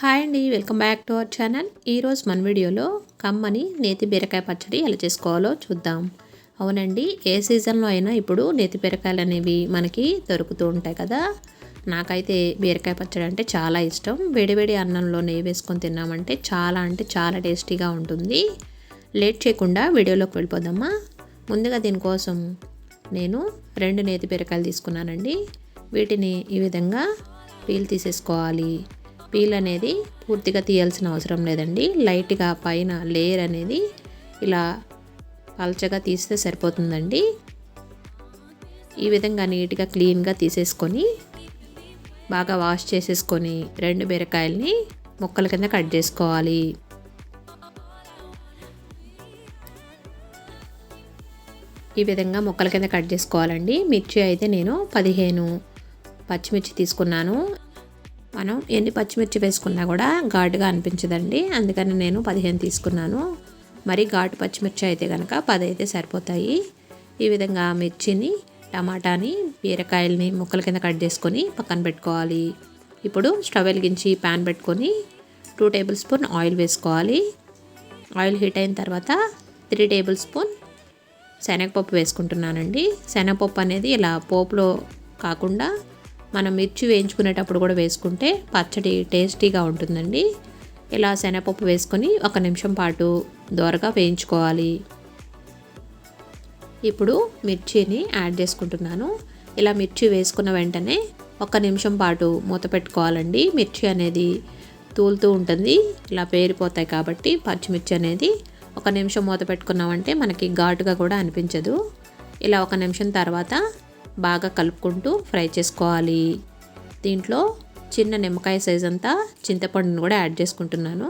Hi అండి welcome back to our channel. ఈరోజు మన వీడియోలో కమ్మని నేతి బీరకాయ పచ్చడి ఎలా చేసుకోవాలో చూద్దాం. అవునండి ఏ సీజన్లో అయినా ఇప్పుడు నేతి బీరకాయలు అనేవి మనకి దొరుకుతూ ఉంటాయి కదా. నాకైతే బీరకాయ పచ్చడి అంటే చాలా ఇష్టం. వేడివేడి అన్నంలో నెయ్యి వేసుకొని తిన్నామంటే చాలా అంటే చాలా టేస్టీగా ఉంటుంది. లేట్ చేయకుండా వీడియోలోకి వెళ్ళిపోదామా? ముందుగా దీనికోసం నేను రెండు నేతి బీరకాయలు తీసుకున్నానండి. వీటిని ఈ విధంగా పీల్ తీసేసుకోవాలి. పీల్ అనేది పూర్తిగా తీయాల్సిన అవసరం లేదండి. లైట్గా పైన లేయర్ అనేది ఇలా పల్చగా తీస్తే సరిపోతుందండి. ఈ విధంగా నీట్గా క్లీన్గా తీసేసుకొని బాగా వాష్ చేసేసుకొని రెండు బీరకాయల్ని ముక్కల కింద కట్ చేసుకోవాలి. ఈ విధంగా ముక్కల కింద కట్ చేసుకోవాలండి. మిర్చి అయితే నేను పదిహేను పచ్చిమిర్చి తీసుకున్నాను. మనం ఎన్ని పచ్చిమిర్చి వేసుకున్నా కూడా ఘాటుగా అనిపించదండి. అందుకని నేను పదిహేను తీసుకున్నాను. మరి ఘాటు పచ్చిమిర్చి అయితే కనుక పది అయితే సరిపోతాయి. ఈ విధంగా మిర్చిని టమాటాని బీరకాయలని ముక్కల కింద కట్ చేసుకొని పక్కన పెట్టుకోవాలి. ఇప్పుడు స్టవ్ వెలిగించి ప్యాన్ పెట్టుకొని టూ టేబుల్ స్పూన్ ఆయిల్ వేసుకోవాలి. ఆయిల్ హీట్ అయిన తర్వాత త్రీ టేబుల్ స్పూన్ శనగపప్పు వేసుకుంటున్నానండి. శనగపప్పు అనేది ఇలా పోపులో కాకుండా మనం మిర్చి వేయించుకునేటప్పుడు కూడా వేసుకుంటే పచ్చడి టేస్టీగా ఉంటుందండి. ఇలా శనగపప్పు వేసుకొని ఒక నిమిషం పాటు దోరగా వేయించుకోవాలి. ఇప్పుడు మిర్చిని యాడ్ చేసుకుంటున్నాను. ఇలా మిర్చి వేసుకున్న వెంటనే ఒక నిమిషం పాటు మూత పెట్టుకోవాలండి. మిర్చి అనేది తూలుతూ ఉంటుంది. ఇలా పేరిపోతాయి కాబట్టి పచ్చిమిర్చి అనేది ఒక నిమిషం మూత పెట్టుకున్నామంటే మనకి ఘాటుగా కూడా అనిపించదు. ఇలా ఒక నిమిషం తర్వాత బాగా కలుపుకుంటూ ఫ్రై చేసుకోవాలి. దీంట్లో చిన్న నిమ్మకాయ సైజ్ అంతా చింతపండును కూడా యాడ్ చేసుకుంటున్నాను.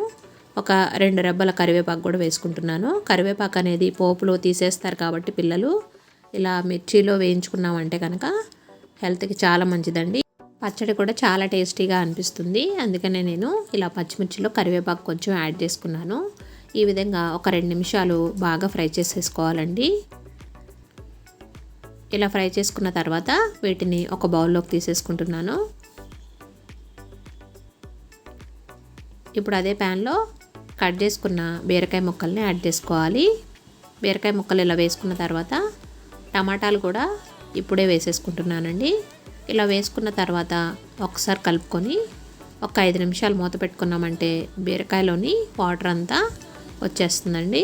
ఒక రెండు రెబ్బల కరివేపాకు కూడా వేసుకుంటున్నాను. కరివేపాకు అనేది పోపులో తీసేస్తారు కాబట్టి పిల్లలు ఇలా మిర్చిలో వేయించుకున్నామంటే కనుక హెల్త్కి చాలా మంచిదండి. పచ్చడి కూడా చాలా టేస్టీగా అనిపిస్తుంది. అందుకనే నేను ఇలా పచ్చిమిర్చిలో కరివేపాకు కొంచెం యాడ్ చేసుకున్నాను. ఈ విధంగా ఒక రెండు నిమిషాలు బాగా ఫ్రై చేసేసుకోవాలండి. ఇలా ఫ్రై చేసుకున్న తర్వాత వీటిని ఒక బౌల్లోకి తీసేసుకుంటున్నాను. ఇప్పుడు అదే ప్యాన్లో కట్ చేసుకున్న బీరకాయ ముక్కల్ని యాడ్ చేసుకోవాలి. బీరకాయ ముక్కలు ఇలా వేసుకున్న తర్వాత టమాటాలు కూడా ఇప్పుడే వేసేసుకుంటున్నానండి. ఇలా వేసుకున్న తర్వాత ఒకసారి కలుపుకొని ఒక ఐదు నిమిషాలు మూత పెట్టుకున్నామంటే బీరకాయలోని వాటర్ అంతా వచ్చేస్తుందండి.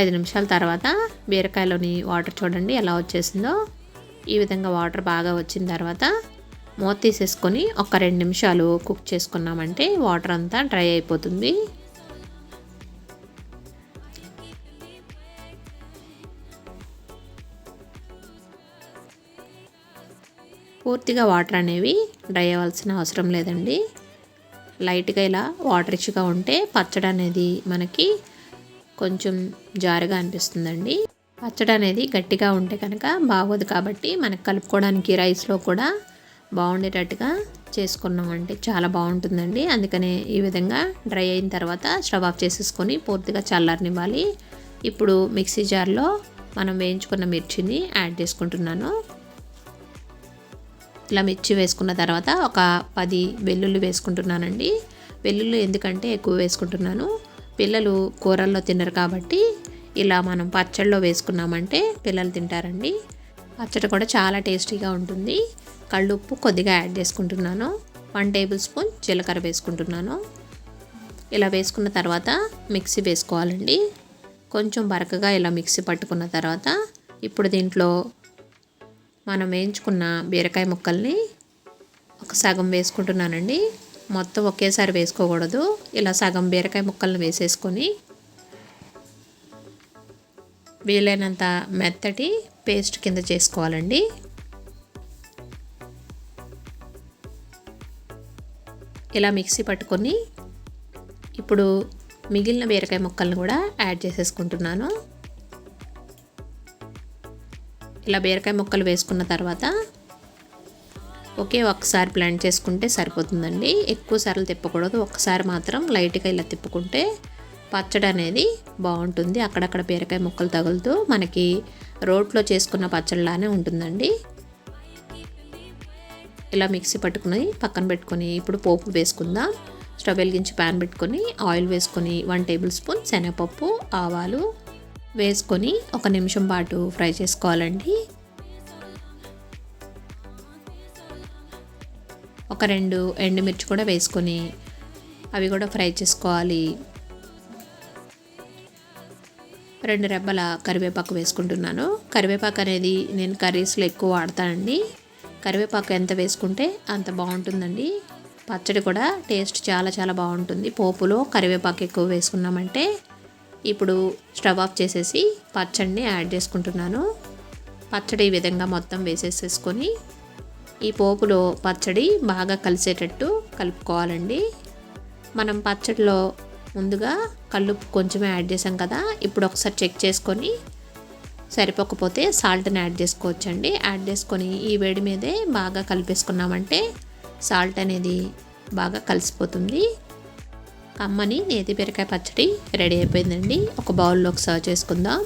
ఐదు నిమిషాల తర్వాత బీరకాయలోని వాటర్ చూడండి ఎలా వచ్చేసిందో. ఈ విధంగా వాటర్ బాగా వచ్చిన తర్వాత మూత తీసేసుకొని ఒక రెండు నిమిషాలు కుక్ చేసుకున్నామంటే వాటర్ అంతా డ్రై అయిపోతుంది. పూర్తిగా వాటర్ అనేవి డ్రై అవ్వాల్సిన అవసరం లేదండి. లైట్గా ఇలా వాటర్ ఇచ్చుగా ఉంటే పచ్చడి అనేది మనకి కొంచెం జారుగా అనిపిస్తుందండి. పచ్చడి అనేది గట్టిగా ఉంటే కనుక బాగోదు కాబట్టి మనకు కలుపుకోవడానికి రైస్లో కూడా బాగుండేటట్టుగా చేసుకున్నామంటే చాలా బాగుంటుందండి. అందుకనే ఈ విధంగా డ్రై అయిన తర్వాత స్టవ్ ఆఫ్ చేసేసుకొని పూర్తిగా చల్లారనివ్వాలి. ఇప్పుడు మిక్సీ జార్లో మనం వేయించుకున్న మిర్చిని యాడ్ చేసుకుంటున్నాను. ఇలా మిర్చి వేసుకున్న తర్వాత ఒక పది వెల్లుల్లి వేసుకుంటున్నానండి. వెల్లుల్లి ఎందుకంటే ఎక్కువ వేసుకుంటున్నాను. పిల్లలు కూరల్లో తినరు కాబట్టి ఇలా మనం పచ్చళ్ళలో వేసుకున్నామంటే పిల్లలు తింటారండి. పచ్చడి కూడా చాలా టేస్టీగా ఉంటుంది. కళ్ళుప్పు కొద్దిగా యాడ్ చేసుకుంటున్నాను. వన్ టేబుల్ స్పూన్ జీలకర్ర వేసుకుంటున్నాను. ఇలా వేసుకున్న తర్వాత మిక్సీ వేసుకోవాలండి. కొంచెం బరకగా ఇలా మిక్సీ పట్టుకున్న తర్వాత ఇప్పుడు దీంట్లో మనం వేయించుకున్న బీరకాయ ముక్కల్ని ఒక సగం వేసుకుంటున్నానండి. మొత్తం ఒకేసారి వేసుకోకూడదు. ఇలా సగం బీరకాయ ముక్కలను వేసేసుకొని వీలైనంత మెత్తటి పేస్ట్ కింద చేసుకోవాలండి. ఇలా మిక్సీ పట్టుకొని ఇప్పుడు మిగిలిన బీరకాయ ముక్కలను కూడా యాడ్ చేసేసుకుంటున్నాను. ఇలా బీరకాయ ముక్కలు వేసుకున్న తర్వాత ఒకే ఒక్కసారి బ్లెండ్ చేసుకుంటే సరిపోతుందండి. ఎక్కువ సార్లు తిప్పకూడదు. ఒక్కసారి మాత్రం లైట్గా ఇలా తిప్పుకుంటే పచ్చడి అనేది బాగుంటుంది. అక్కడక్కడ బీరకాయ ముక్కలు తగులుతూ మనకి రోట్లో చేసుకున్న పచ్చడిలానే ఉంటుందండి. ఇలా మిక్సీ పట్టుకుని పక్కన పెట్టుకొని ఇప్పుడు పోపు వేసుకుందాం. స్టవ్ వెలిగించి ప్యాన్ పెట్టుకొని ఆయిల్ వేసుకొని వన్ టేబుల్ స్పూన్ శనగపప్పు ఆవాలు వేసుకొని ఒక నిమిషం పాటు ఫ్రై చేసుకోవాలండి. ఒక రెండు ఎండుమిర్చి కూడా వేసుకొని అవి కూడా ఫ్రై చేసుకోవాలి. రెండు రెబ్బల కరివేపాకు వేసుకుంటున్నాను. కరివేపాకు అనేది నేను కర్రీస్లో ఎక్కువ వాడతానండి కరివేపాకు ఎంత వేసుకుంటే అంత బాగుంటుందండి. పచ్చడి కూడా టేస్ట్ చాలా చాలా బాగుంటుంది. పోపులో కరివేపాకు ఎక్కువ వేసుకున్నామంటే ఇప్పుడు స్టవ్ ఆఫ్ చేసేసి పచ్చడిని యాడ్ చేసుకుంటున్నాను. పచ్చడి ఈ విధంగా మొత్తం వేసేసేసుకొని ఈ పోపులో పచ్చడి బాగా కలిసేటట్టు కలుపుకోవాలండి. మనం పచ్చడిలో ముందుగా కల్లుప్పు కొంచెమే యాడ్ చేసాం కదా ఇప్పుడు ఒకసారి చెక్ చేసుకొని సరిపోకపోతే సాల్ట్ని యాడ్ చేసుకోవచ్చండి. యాడ్ చేసుకొని ఈ వేడి మీదే బాగా కలిపేసుకున్నామంటే సాల్ట్ అనేది బాగా కలిసిపోతుంది. కమ్మని నేతి బీరకాయ పచ్చడి రెడీ అయిపోయిందండి. ఒక బౌల్లోకి సర్వ్ చేసుకుందాం.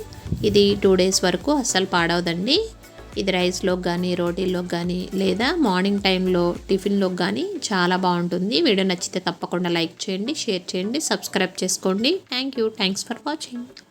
ఇది టూ డేస్ వరకు అస్సలు పాడవదండి. ఇది రైస్లోకి కానీ రోటీల్లోకి కానీ లేదా మార్నింగ్ టైంలో టిఫిన్లోకి కానీ చాలా బాగుంటుంది. వీడియో నచ్చితే తప్పకుండా లైక్ చేయండి షేర్ చేయండి సబ్స్క్రైబ్ చేసుకోండి. Thank you. Thanks for watching.